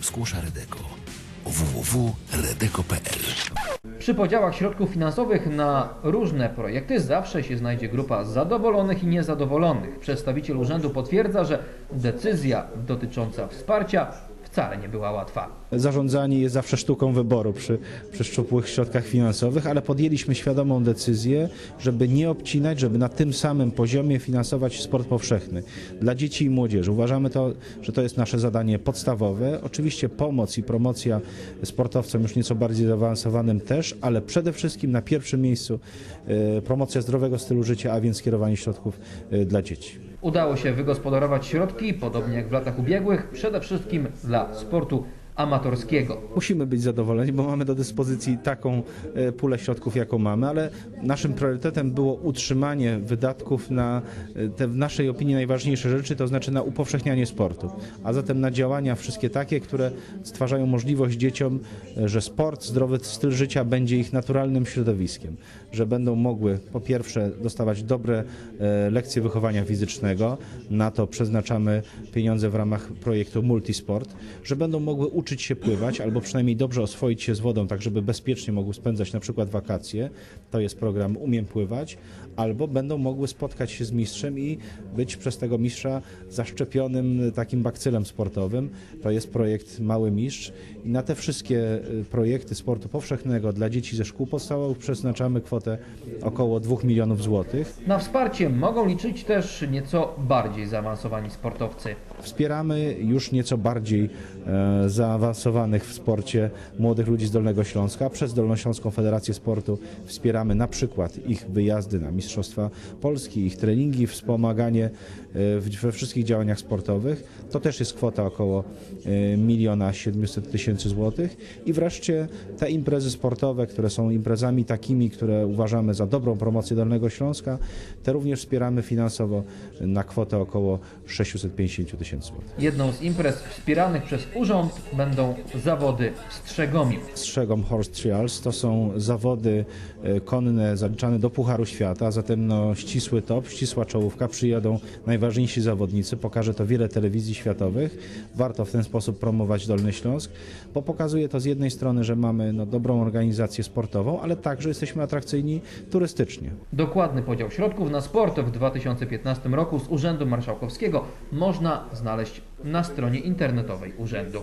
Skłosza Redeko. www.redeko.pl Przy podziałach środków finansowych na różne projekty zawsze się znajdzie grupa zadowolonych i niezadowolonych. Przedstawiciel urzędu potwierdza, że decyzja dotycząca wsparcia wcale nie była łatwa. Zarządzanie jest zawsze sztuką wyboru przy, przy szczupłych środkach finansowych, ale podjęliśmy świadomą decyzję, żeby nie obcinać, żeby na tym samym poziomie finansować sport powszechny dla dzieci i młodzieży. Uważamy to, że to jest nasze zadanie podstawowe. Oczywiście pomoc i promocja sportowcom już nieco bardziej zaawansowanym też, ale przede wszystkim na pierwszym miejscu e, promocja zdrowego stylu życia, a więc skierowanie środków e, dla dzieci. Udało się wygospodarować środki, podobnie jak w latach ubiegłych, przede wszystkim dla sportu amatorskiego. Musimy być zadowoleni, bo mamy do dyspozycji taką e, pulę środków, jaką mamy, ale naszym priorytetem było utrzymanie wydatków na e, te w naszej opinii najważniejsze rzeczy, to znaczy na upowszechnianie sportu, a zatem na działania wszystkie takie, które stwarzają możliwość dzieciom, e, że sport, zdrowy styl życia będzie ich naturalnym środowiskiem, że będą mogły po pierwsze dostawać dobre lekcje wychowania fizycznego, na to przeznaczamy pieniądze w ramach projektu Multisport, że będą mogły uczyć się pływać albo przynajmniej dobrze oswoić się z wodą, tak żeby bezpiecznie mogły spędzać na przykład wakacje. To jest program Umiem Pływać, albo będą mogły spotkać się z mistrzem i być przez tego mistrza zaszczepionym takim bakcylem sportowym. To jest projekt Mały Mistrz i na te wszystkie y, projekty sportu powszechnego dla dzieci ze szkół podstawowych przeznaczamy kwotę około 2 milionów złotych. Na wsparcie mogą liczyć też nieco bardziej zaawansowani sportowcy. Wspieramy już nieco bardziej e, zaawansowanych w sporcie młodych ludzi z Dolnego Śląska. Przez Dolnośląską Federację Sportu wspieramy na przykład ich wyjazdy na Mistrzostwa Polski, ich treningi, wspomaganie e, we wszystkich działaniach sportowych. To też jest kwota około e, miliona 700 tysięcy złotych. I wreszcie te imprezy sportowe, które są imprezami takimi, które uważamy za dobrą promocję Dolnego Śląska, te również wspieramy finansowo na kwotę około 650 tysięcy złotych. Jedną z imprez wspieranych przez urząd będą zawody w Strzegomiu. Strzegom Horse Trials to są zawody e, konne zaliczane do Pucharu Świata, zatem no, ścisły top, ścisła czołówka, przyjadą najważniejsi zawodnicy, pokaże to wiele telewizji światowych. Warto w ten sposób promować Dolny Śląsk, bo pokazuje to z jednej strony, że mamy no, dobrą organizację sportową, ale także jesteśmy atrakcyjni turystycznie. Dokładny podział środków na sport w 2015 roku z Urzędu Marszałkowskiego można znaleźć na stronie internetowej urzędu.